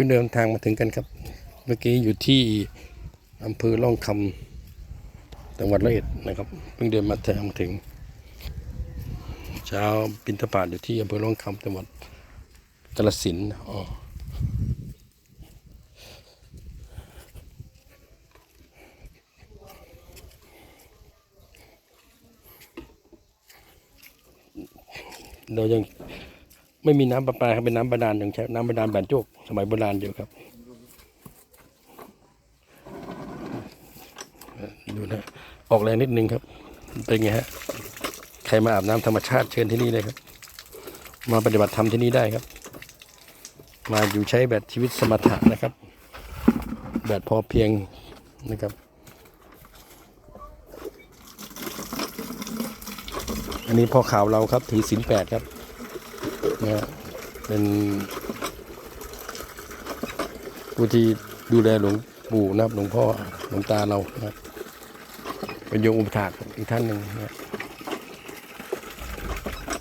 พิ่งเดินทางมาถึงกันครับ เมื่อกี้อยู่ที่อำเภอล่องคำจังหวัดร้อยเอ็ดนะครับ เพิ่งเดินมาทางมาถึง เช้าบินทบาทอยู่ที่อำเภอล่องคำจังหวัดกาฬสินอ๋อเรายัง ไม่มีน้ำประปาครับเป็นน้ำบาดาลยังใช้น้ำบาดาลแบนโจกสมัยโบราณอยู่ครับ ดูนะ ออกแรงนิดนึงครับ เป็นไงฮะ ใครมาอาบน้ำธรรมชาติเชิญที่นี่เลยครับ มาปฏิบัติธรรมที่นี่ได้ครับ มาอยู่ใช้แบบชีวิตสมถะนะครับ แบบพอเพียงนะครับอันนี้พ่อข่าวเราครับถือศีลแปดครับ นะเป็นผู้ที่ดูแลหลวงปู่นะครับหลวงพ่อหลวงตาเรานะครับเป็นโยมอุปถากอีกท่านหนึ่งนะ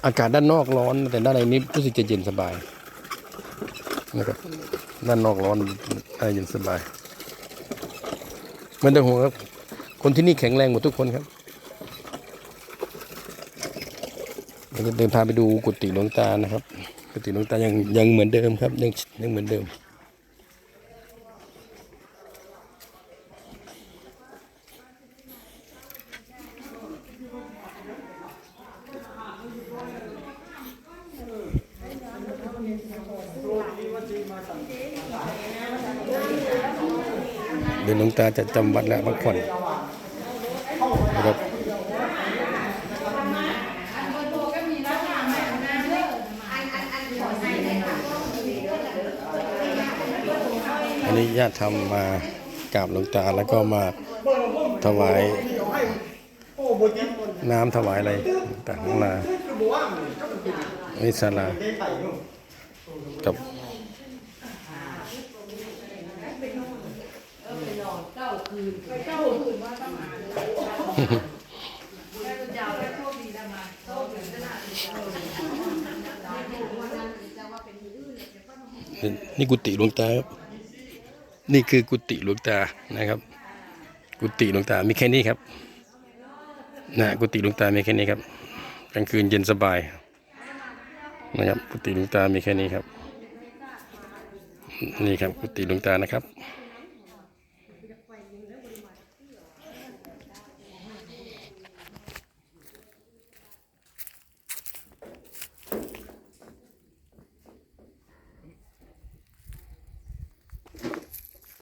อากาศด้านนอกร้อน แต่ด้านในนี้รู้สึกจะเย็นสบายนะครับด้านนอกร้อนด้านเย็นสบายไม่ต้องห่วงครับ คนที่นี่แข็งแรงหมดทุกคนครับ เราจะเดินทางไปดูกุฏิหลวงตานะครับ กุฏิหลวงตายังยังเหมือนเดิมครับ ยังยังเหมือนเดิม เดี๋ยวหลวงตาจะจำวัดและพักผ่อนนะครับอั นี้ญาติทำมากราบหลวงตาแล้วก็มาถวายน้ำถวายอะไรต่างๆนานานี่ศาลากับนี่กุฏิหลวงตาครับ นี่คือกุฏิหลวงตานะครับ กุฏิหลวงตามีแค่นี้ครับนะกุฏิหลวงตามีแค่นี้ครับกลางคืนเย็นสบายนะครับกุฏิหลวงตามีแค่นี้ครับ นี่ครับกุฏิหลวงตานะครับ